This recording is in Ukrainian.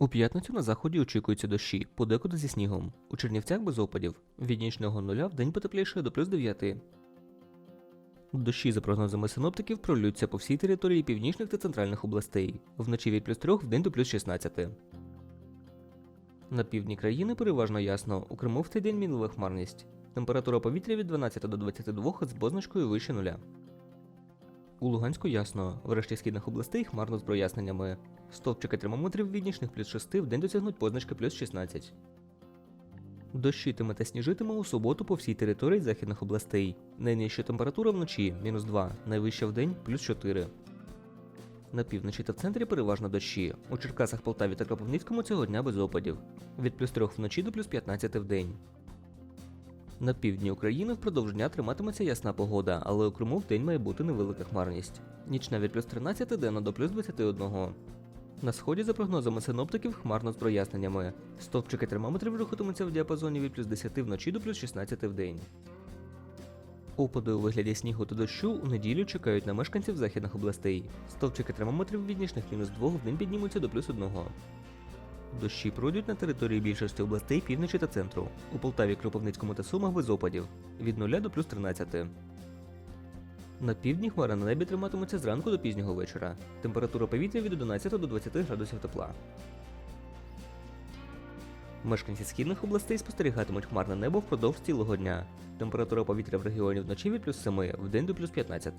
У п'ятницю на заході очікуються дощі, подекуди зі снігом. У Чернівцях без опадів. Від нічного нуля в день потепліше до плюс 9. Дощі, за прогнозами синоптиків, пролються по всій території північних та центральних областей. Вночі від плюс 3 в день до плюс 16. На півдні країни переважно ясно. У Криму в цей день мінлива хмарність. Температура повітря від 12 до 22 з позначкою вище нуля. У Луганську ясно, в решті східних областей хмарно з проясненнями. Стовпчики термометрів віднічних плюс 6 в день досягнуть позначки плюс 16. Дощитиме та сніжитиме у суботу по всій території західних областей. Найнижча температура вночі мінус 2, найвища в день плюс 4. На півночі та в центрі переважно дощі. У Черкасах, Полтаві та Кропивницькому цього дня без опадів. Від плюс 3 вночі до плюс 15 в день. На півдні України впродовж дня триматиметься ясна погода, але у Криму в день має бути невелика хмарність. Нічна від плюс 13 денна до плюс 21. На сході, за прогнозами синоптиків, хмарно з проясненнями. Стовпчики термометрів рухатимуться в діапазоні від плюс 10 вночі до плюс 16 в день. Опади у вигляді снігу та дощу у неділю чекають на мешканців західних областей. Стовпчики термометрів від нічних мінус 2 в день піднімуться до плюс 1. Дощі пройдуть на території більшості областей півночі та центру. У Полтаві, Кропивницькому та Сумах без опадів від 0 до плюс 13. На півдні хмара на небі триматимуться зранку до пізнього вечора. Температура повітря від 11 до 20 градусів тепла. Мешканці східних областей спостерігатимуть хмарне небо впродовж цілого дня. Температура повітря в регіоні вночі від плюс 7, в день до плюс 15.